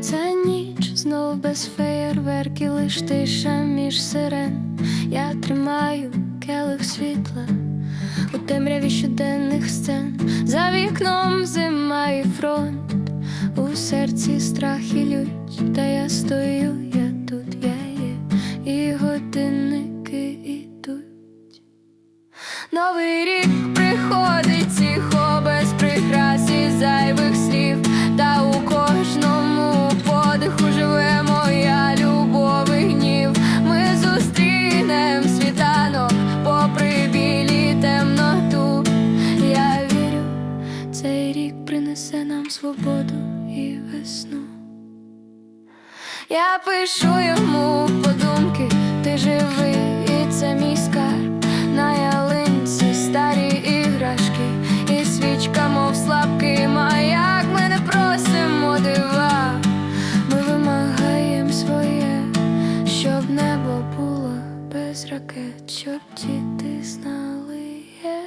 Це ніч знов без феєрверків, лиш тиша між сирен. Я тримаю келих світла у темряві щоденних сцен. За вікном зима і фронт, у серці страх і лють, та я стою, я Новий рік приходить тихо, без прикрас і зайвих слів, та у кожному подиху живе моя любов і гнів. Ми зустрінем світанок, попри білі темноту. Я вірю, цей рік принесе нам свободу і весну. Я пишу йому подумки, ти живий, без ракет, щоб діти знали є.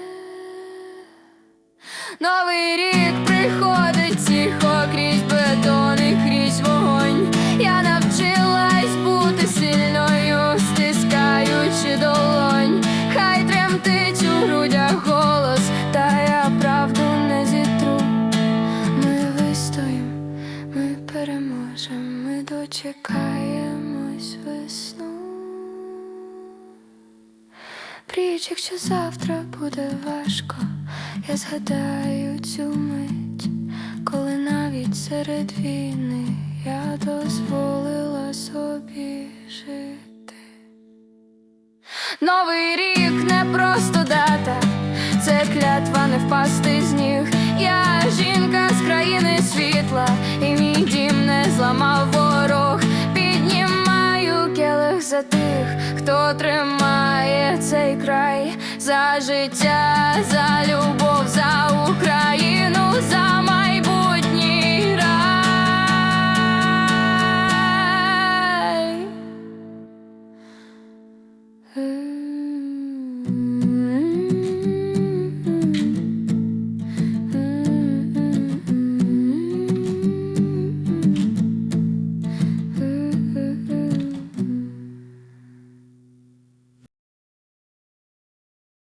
Новий рік приходить тихо крізь бетон і крізь вогонь. Я навчилась бути сильною, стискаючи долонь. Хай тремтить у грудях голос, та я правду не зітру. Ми вистоїм, ми переможем, ми дочекаємось весну. Пріч, якщо завтра буде важко, я згадаю цю мить, коли навіть серед війни я дозволила собі жити. Новий рік не просто дата, це клятва не впасти з ніг. Я жінка з країни світла, і мій дім не зламав ворог. Піднімаю келих за тих, хто тримає цей край за життя, за